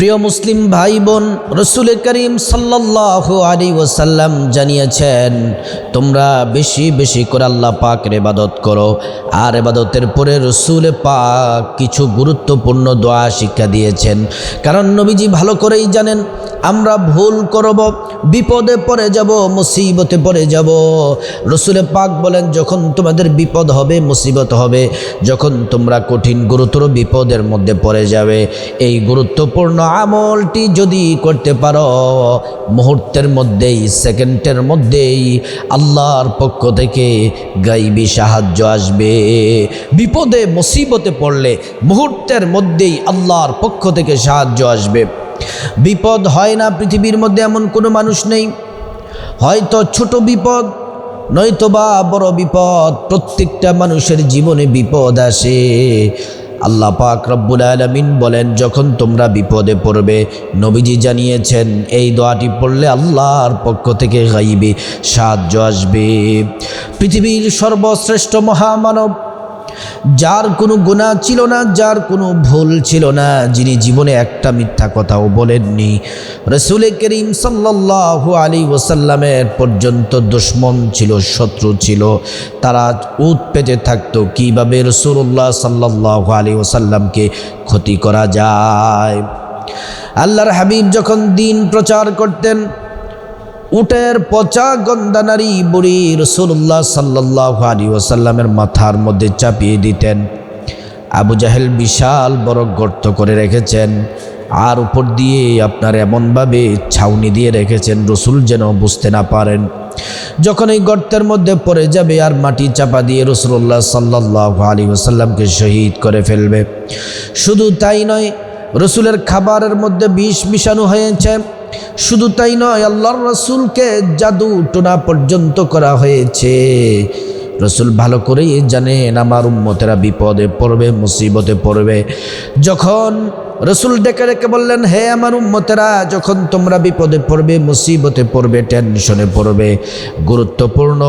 প্রিয় মুসলিম ভাই বোন রসুল করিম সাল্লাহ আলী ওসাল্লাম জানিয়েছেন, তোমরা বেশি বেশি করে আল্লাহ পাকের এবাদত করো। আর এবাদতের পরে রসুল পাক কিছু গুরুত্বপূর্ণ দোয়া শিক্ষা দিয়েছেন। কারণ নবীজি ভালো করেই জানেন, আমরা ভুল করব, বিপদে পড়ে যাব, মুসিবতে পড়ে যাব। রসুলে পাক বলেন, যখন তোমাদের বিপদ হবে, মুসিবত হবে, যখন তোমরা কঠিন, গুরুতর বিপদের মধ্যে পড়ে যাবে। এই গুরুত্বপূর্ণ আমলটি যদি করতে পারো, মুহূর্তের মধ্যেই, সেকেন্ডের মধ্যেই আল্লাহর পক্ষ থেকে গাইবি সাহায্য আসবে। বিপদে, মুসিবতে পড়লে মুহূর্তের মধ্যেই আল্লাহর পক্ষ থেকে সাহায্য আসবে। বিপদ হয় না পৃথিবীর মধ্যে এমন কোনো মানুষ নেই। হয়তো ছোট বিপদ নয়তো বা বড় বিপদ, প্রত্যেকটা মানুষের জীবনে বিপদ আসে। আল্লাহ পাক রব্বুল আলমিন বলেন, যখন তোমরা বিপদে পড়বে, নবীজি জানিয়েছেন, এই দোয়াটি পড়লে আল্লাহর পক্ষ থেকে গাইবে, সাহায্য আসবে। পৃথিবীর সর্বশ্রেষ্ঠ মহামানব যার কোনো গুণা ছিল না, যার কোনো ভুল ছিল না, যিনি জীবনে একটা মিথ্যা কথাও বলেননি। রসুল করিম সাল্লাহু আলী ওসাল্লামের পর্যন্ত দুশ্মন ছিল, শত্রু ছিল। তারা উত পেতে থাকতো, কীভাবে রসুল্লাহ সাল্লাহ আলী ওসাল্লামকে ক্ষতি করা যায়? আল্লাহর হাবিব যখন দিন প্রচার করতেন উটের পচা গন্দানারি বুড়ি রসুল্লাহ সাল্লাহ আলী ওসাল্লামের মাথার মধ্যে চাপিয়ে দিতেন। আবু জাহেল বিশাল বড় গর্ত করে রেখেছেন। আর উপর দিয়ে আপনার এমনভাবে ছাউনি দিয়ে রেখেছেন, রসুল যেন বুঝতে না পারেন। যখন এই গর্তের মধ্যে পড়ে যাবে আর মাটি চাপা দিয়ে রসুল্লাহ সাল্লাহ আলী ওসাল্লামকে শহীদ করে ফেলবে। শুধু তাই নয়, রসুলের খাবারের মধ্যে বিষ মিশানো হয়েছে। শুধু তাই নয়, আল্লাহর রসুলকে জাদু টোনা পর্যন্ত করা হয়েছে। রসুল ভালো করেই জানেন, আমার উম্মতেরা বিপদে পড়বে, মুসিবতে পড়বে। যখন রসুল ডেকে ডেকে বললেন, হে আমার উম্মতেরা, যখন তোমরা বিপদে পড়বে, মুসিবতে পড়বে, টেনশনে পড়বে, গুরুত্বপূর্ণ,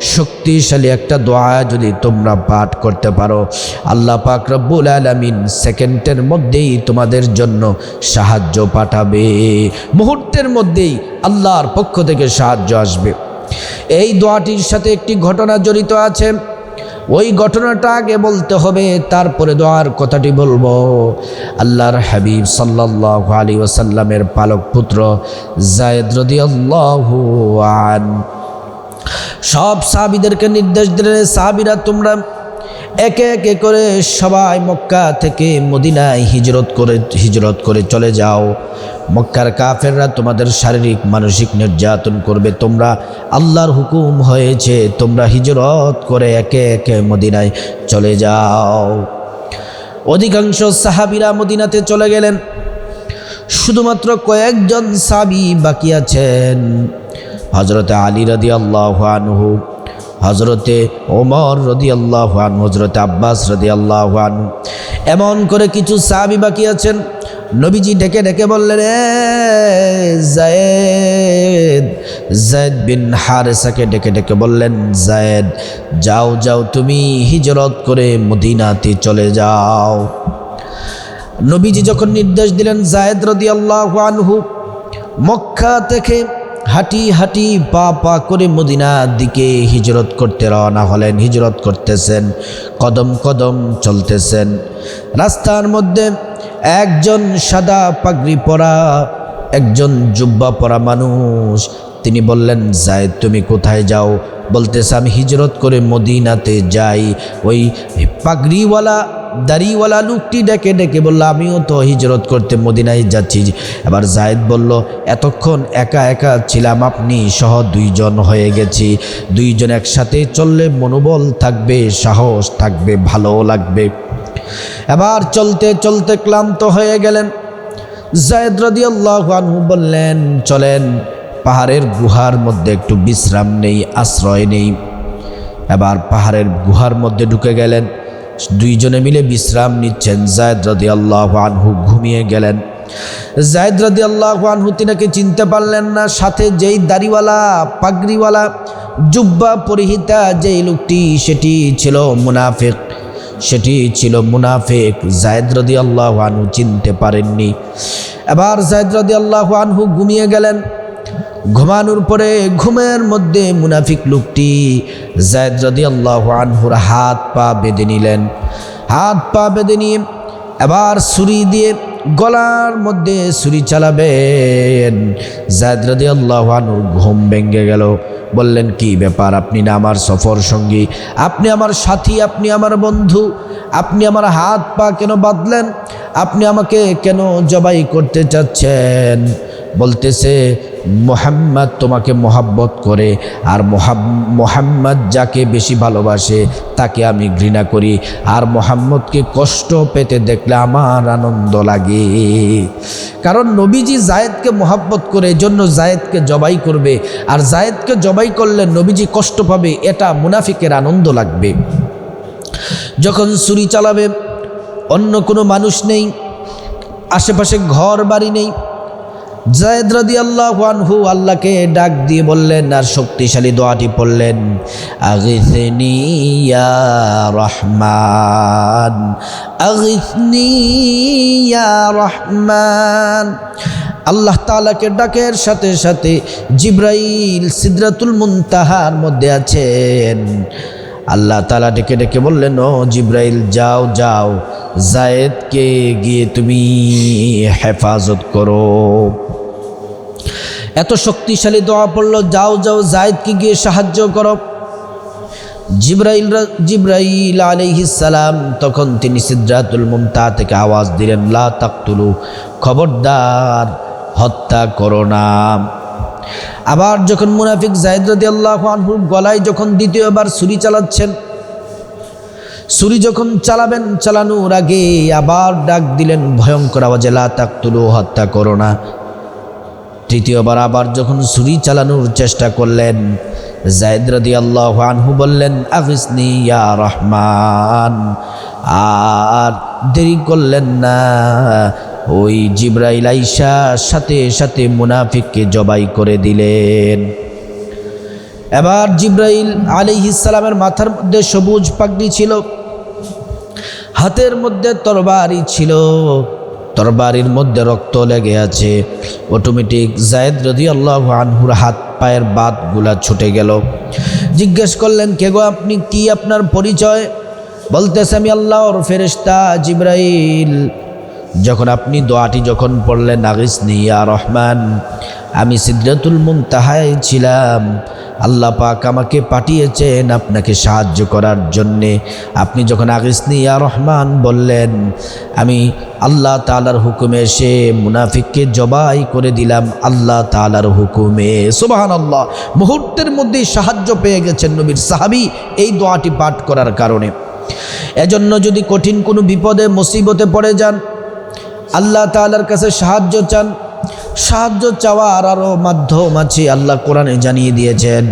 শক্তিশালী একটা দোয়া যদি তোমরা পাঠ করতে পারো, আল্লাহ পাক রব্বুল আলমিন সেকেন্ডের মধ্যেই তোমাদের জন্য সাহায্য পাঠাবে। মুহূর্তের মধ্যেই আল্লাহর পক্ষ থেকে সাহায্য আসবে। এই দোয়াটির সাথে একটি ঘটনা জড়িত আছে। ওই ঘটনাটা আগে বলতে হবে, তারপরে দোয়ার কথাটি বলব। আল্লাহর হাবিব সাল্লাহ আলী ওসাল্লামের পালক পুত্র জায়দ রদি আন সব সাহাবিদেরকে নির্দেশ দিলেন, সাহাবিরা, তোমরা একে একে করে সবাই মক্কা থেকে মদিনায় হিজরত করে হিজরত করে চলে যাও। মক্কার কাফেররা তোমাদের শারীরিক, মানসিক নির্যাতন করবে। তোমরা আল্লাহর হুকুম হয়েছে, তোমরা হিজরত করে একে একে মদিনায় চলে যাও। অধিকাংশ সাহাবিরা মদিনাতে চলে গেলেন। শুধুমাত্র কয়েকজন সাবি বাকি আছেন। হজরতে আলী রদি আল্লাহ আনহু হজরতে ওমর রদি আল্লাহান হজরতে আব্বাস রদি আল্লাহান এমন করে কিছু সাহাবি বাকি আছেন। নবীজি ডেকে ডেকে বললেন, "এ জায়েদ জায়দ বিন হারেসাকে ডেকে ডেকে বললেন জায়েদ যাও যাও, তুমি হিজরত করে মদিনাতে চলে যাও। নবীজি যখন নির্দেশ দিলেন জায়েদ রদি আল্লাহ আনহু, মক্কা থেকে হাঁটি হাঁটি পা পা করে মদিনার দিকে হিজরত করতে রওনা হলেন, হিজরত করতেছেন, কদম কদম চলতেছেন। রাস্তার মধ্যে একজন সাদা পাগড়ি পরা, একজন জুব্বা পরা মানুষ। তিনি বললেন, জায়দ, তুমি কোথায় যাও? বলতেছে, আমি হিজরত করে মদিনাতে যাই। ওই পাগড়িওয়ালা দাড়িওয়ালা লোকটি ডেকে ডেকে বলল, আমিও তো হিজরত করতে মদিনায় যাচ্ছি। এবার জায়েদ বলল, এতক্ষণ একা একা ছিলাম, আপনি সহ দুইজন হয়ে গেছি। দুইজন একসাথে চললে মনোবল থাকবে, সাহস থাকবে ভালো লাগবে। এবার চলতে চলতে ক্লান্ত হয়ে গেলেন। জায়দ রদিয়াল্লাহ আনহু বললেন, চলেন, পাহাড়ের গুহার মধ্যে একটু বিশ্রাম নেই, আশ্রয় নেই। এবার পাহাড়ের গুহার মধ্যে ঢুকে গেলেন। দুইজনে মিলে বিশ্রাম নিচ্ছেন। জায়দ রদি আল্লাহ ঘুমিয়ে গেলেন। জায়দ রদি আল্লাহ তিনাকে চিনতে পারলেন না, সাথে যেই দাড়িওয়ালা, পাগড়িওয়ালা, জুব্বা পরিহিতা যেই লোকটি, সেটি ছিল মুনাফেক। সেটি ছিল মুনাফেক। জায়দ রদি আল্লাহ চিনতে পারেননি। এবার জায়দ রাদি আল্লাহ ঘুমিয়ে গেলেন। ঘুমানোর পরে ঘুমের মধ্যে মুনাফিক লোকটি জায়দ রাদি আল্লাহ আনহুর হাত পা বেঁধে নিলেন। হাত পা বেঁধে নিয়ে এবার ছুরি দিয়ে গলার মধ্যে ছুরি চালাবেন। জায়দ রাদি আল্লাহ আনহুর ঘুম ভেঙে গেল। বললেন, কি ব্যাপার? আপনি না আমার সফর সঙ্গী। আপনি আমার সাথী, আপনি আমার বন্ধু। আপনি আমার হাত পা কেন বাঁধলেন? আপনি আমাকে কেন জবাই করতে চাচ্ছেন? বলতেছে, মোহাম্মদ তোমাকে মোহাব্বত করে, আর মোহাম্মদ যাকে বেশি ভালোবাসে তাকে আমি ঘৃণা করি, আর মোহাম্মদকে কষ্ট পেতে দেখলে আমার আনন্দ লাগে। কারণ নবীজি জায়েদকে মোহাব্বত করে, এজন্য জায়েদকে জবাই করবে, আর জায়েদকে জবাই করলে নবীজি কষ্ট পাবে, এটা মুনাফিকের আনন্দ লাগবে। যখন ছুরি চালাবে, অন্য কোনো মানুষ নেই, আশেপাশে ঘর বাড়ি নেই জায়দ রাদি আল্লাহ আনহু আল্লাহকে ডাক দিয়ে বললেন, আর শক্তিশালী দোয়াটি পড়লেন, আগিসনি রহমান আগিসনি রহমান। আল্লাহ তালাকে ডাকের সাথে সাথে জিব্রাইল সিদরাতুল মুনতাহার মধ্যে আছেন। আল্লাহ তালা ডেকে ডেকে বললেন, ও জিব্রাইল, যাও যাও। জায়েদকে গিয়ে তুমি হেফাজত করো। এত শক্তিশালী দোয়া পড়ল, যাও যাও জায়েদকে গিয়ে সাহায্য করো। জিব্রাইল জিব্রাইল আলাইহিসালাম তখন তিনি সিদ্রাতুল মুমতা থেকে আওয়াজ দিলেন, লা তাকতুলু, খবরদার, হত্যা করো না। আবার যখন মুনাফিক জায়দ রদি আল্লাহ আনহুর গলায় যখন দ্বিতীয়বার ছুরি চালাচ্ছেন, ছুরি যখন চালাবেন, চালানোর আগে আবার ডাক দিলেন ভয়ঙ্কর আওয়াজে, লা তাকতুলু হত্যা করো না তৃতীয়বার আবার যখন ছুরি চালানোর চেষ্টা করলেন, জায়দ রদি আল্লাহ আনহু বললেন, আফিসনি ইয়া রহমান। আর দেরি করলেন না। ওই জিব্রাইল আইসা সাথে সাথে মুনাফিককে জবাই করে দিলেন। এবার জিব্রাইল আলী ইসালামের মাথার মধ্যে সবুজ পাগড়ি ছিল, হাতের মধ্যে তরবারি ছিল, তরবারির মধ্যে রক্ত লেগে আছে। অটোমেটিক জায়দ রদি আল্লাহ আনহুর হাত পায়ের বাতগুলা ছুটে গেল। জিজ্ঞেস করলেন, কে গো আপনি? কি আপনার পরিচয়? বলতেছে, আমি আল্লাহর ফেরেস্তা জিব্রাইল। যখন আপনি দোয়াটি যখন পড়লেন, আগিসনি ইয়া রহমান, আমি সিদ্রাতুল মুনতাহায় ছিলাম। আল্লাহ পাক আমাকে পাঠিয়েছেন আপনাকে সাহায্য করার জন্যে। আপনি যখন আগিসনি ইয়া রহমান বললেন, আমি আল্লাহ তালার হুকুমে এসে মুনাফিককে জবাই করে দিলাম। আল্লাহ তালার হুকুমে। সুবাহান আল্লাহ মুহূর্তের মধ্যেই সাহায্য পেয়ে গেছেন নবীর সাহাবি এই দোয়াটি পাঠ করার কারণে। এজন্য যদি কঠিন কোনো বিপদে, মুসিবতে পড়ে যান আল্লাহ তালার কাছে সাহায্য চান। সাহায্য চাওয়ার আরও মাধ্যম আছে, আল্লাহ কোরআনে জানিয়ে দিয়েছেন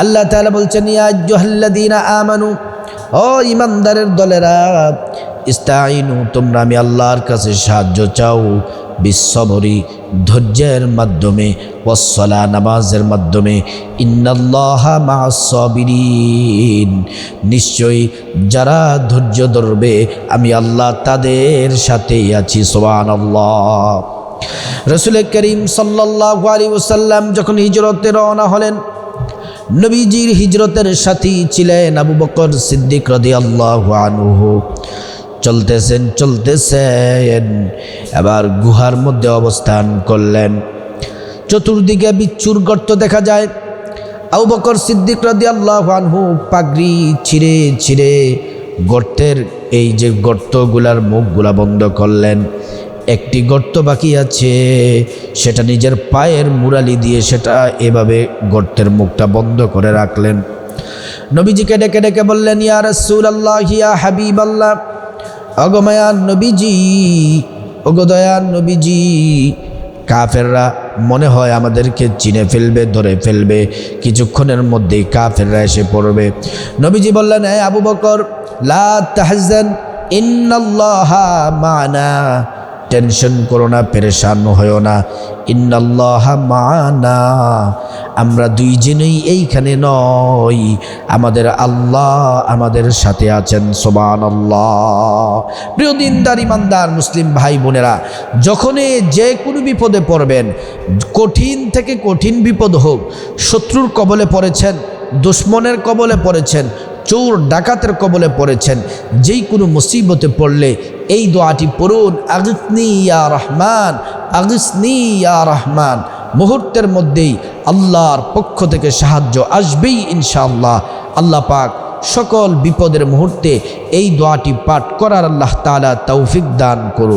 আল্লাহ তাআলা বলছেন আমানু, ও ইমানদারের দলেরা ইস্তাইনু, তোমরা আমি আল্লাহর কাছে সাহায্য চাও। বিশ্বভরি ধৈর্যের মাধ্যমে ওসলা নামাজের মাধ্যমে। ইন্নাল্লাহা নিশ্চয়ই যারা ধৈর্য ধরবে, আমি আল্লাহ তাদের সাথেই আছি সোবান আল্লাহ রসুল করিম সাল্লাহ আলী ওসাল্লাম যখন হিজরতে রওনা হলেন, নবীজির হিজরতের সাথী ছিলেন আবু বকর সিদ্দিক রদি আল্লাহ আনুহু। চলতেছেন চলতেছেন। এবার গুহার মধ্যে অবস্থান করলেন। চতুর্দিকে বিচ্ছুর গর্ত দেখা যায়। আবু বকর সিদ্দিক রাদি আল্লাহ আনহু পাগড়ি ছিঁড়ে ছিঁড়ে গর্তের এই যে গর্তগুলার মুখগুলা বন্ধ করলেন। একটি গর্ত বাকি আছে, সেটা নিজের পায়ের মুরালি দিয়ে সেটা এভাবে গর্তের মুখটা বন্ধ করে রাখলেন। নবীজিকে ডেকে ডেকে বললেন, ইয়া রসুল আল্লাহ ইয়া হাবিব আল্লাহ অগমায়ান নবীজি অগদয়ান নবীজি, কাফেররা মনে হয় আমাদেরকে চিনে ফেলবে, ধরে ফেলবে। কিছুক্ষণের মধ্যেই কাফেররা এসে পড়বে। নবীজি বললেন হ্যাঁ আবু বকর, লা তাহজান, ইন্নাল্লাহা মানা। টেনশন করো না, পেরেশান হয়েও না। ইন্নাল্লাহ মানা আমরা দুইজনেই এইখানে নই। আমাদের আল্লাহ আমাদের সাথে আছেন সোবান আল্লাহ প্রিয় দিনদার, ইমানদার, মুসলিম ভাই বোনেরা, যখনই যে কোনো বিপদে পড়বেন, কঠিন থেকে কঠিন বিপদ হোক, শত্রুর কবলে পড়েছেন, দুশ্মনের কবলে পড়েছেন চোর ডাকাতের কবলে পড়েছেন। যেই কোনো মুসিবতে পড়লে এই দোয়াটি পড়ুন, আগসনি ইয়া রহমান, আগসনি ইয়া রহমান। মুহূর্তের মধ্যেই আল্লাহর পক্ষ থেকে সাহায্য আসবেই ইনশাআল্লাহ। আল্লাহ পাক সকল বিপদের মুহূর্তে এই দোয়াটি পাঠ করার আল্লাহ তালা তৌফিক দান করুন।